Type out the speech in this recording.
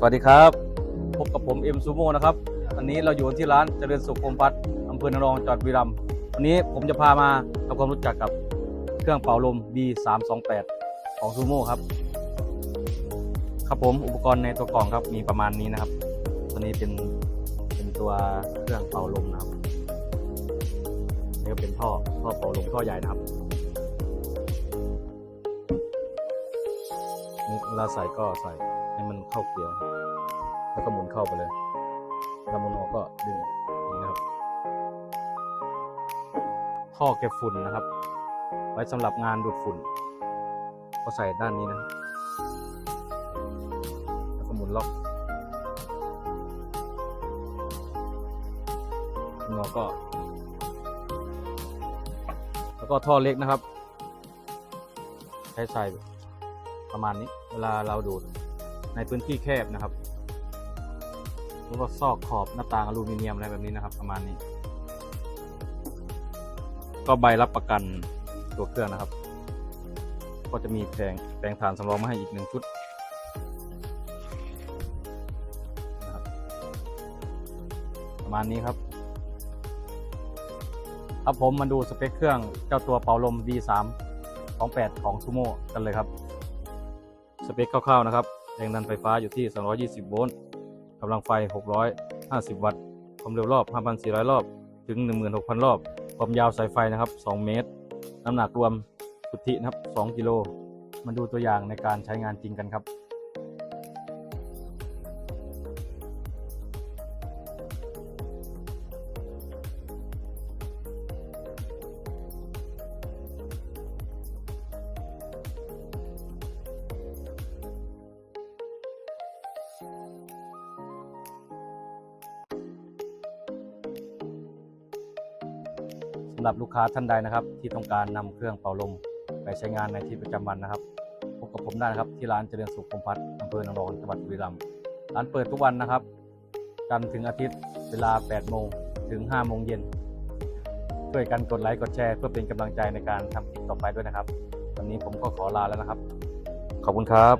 สวัสดีครับ พบกับผมเอ็มซูโม่นะครับวันนี้เราอยู่ที่ร้านเจริญสุขพรมพัฒน์อำเภอนางรองจังหวัดบุรีรัมย์วันนี้ผมจะพามาทำความรู้จักกับเครื่องเป่าลม B328 ของซูโม่ครับครับผมอุปกรณ์ในตัวกล่องครับมีประมาณนี้นะครับ ตัวนี้เป็นเป็นตัวเครื่องเป่าลมนะครับนี่ก็เป็นท่อท่อเป่าลมท่อใหญ่นะครับนี่เวลาใส่ก็ใส่ ให้มันเข้าเกลียว แล้วก็หมุนเข้าไปเลยแล้วหมุนออกก็ดึงนี้นะครับ ท่อเก็บฝุ่นนะครับ ไว้สำหรับงานดูดฝุ่น ก็ใส่ด้านนี้นะแล้วก็หมุนล็อกงอก็ แล้วก็ท่อเล็กนะครับ ใช้ใส่ประมาณนี้ เวลาเราดูด ในพื้นที่แคบนะครับหรือว่าซอกขอบหน้าต่างอลูมิเนียมอะไรแบบนี้นะครับ ประมาณนี้ ก็ใบรับประกันตัวเครื่องนะครับ ก็จะมีแผงแปลงฐานสำรองมาให้อีกหนึ่งชุดนะครับประมาณนี้ครับครับผมมาดูสเปคเครื่องเจ้าตัวเป่าลม V3 28ของ Sumo กันเลยครับ สเปคคร่าวๆนะครับ แรงดันไฟฟ้าอยู่ที่ 220 โวลต์กำลังไฟ 650 วัตต์ ความเร็วรอบ 5,400 รอบ ถึง 16,000 รอบ ความยาวสายไฟนะครับ 2 เมตร น้ำหนักรวมสุทธินะครับ 2 กิโล มาดูตัวอย่างในการใช้งานจริงกันครับ หรับลูกค้าท่านใดนะครับ ที่ต้องการนำเครื่องเป่าลมไปใช้งานในที่ประจำวันนะครับพบกับผมได้นะครับที่ร้านเจริญสุขพรหมพัฒน์อำเภอนางรองจังหวัดบุรีรัมย์ร้านเปิดทุกวันนะครับจันทร์ถึงอาทิตย์เวลา 8 โมงถึง 5 โมงเย็นช่วยกันกดไลค์กดแชร์เพื่อเป็นกำลังใจในการทำคลิปต่อไปด้วยนะครับวันนี้ผมก็ขอลาแล้วนะครับ ขอบคุณครับ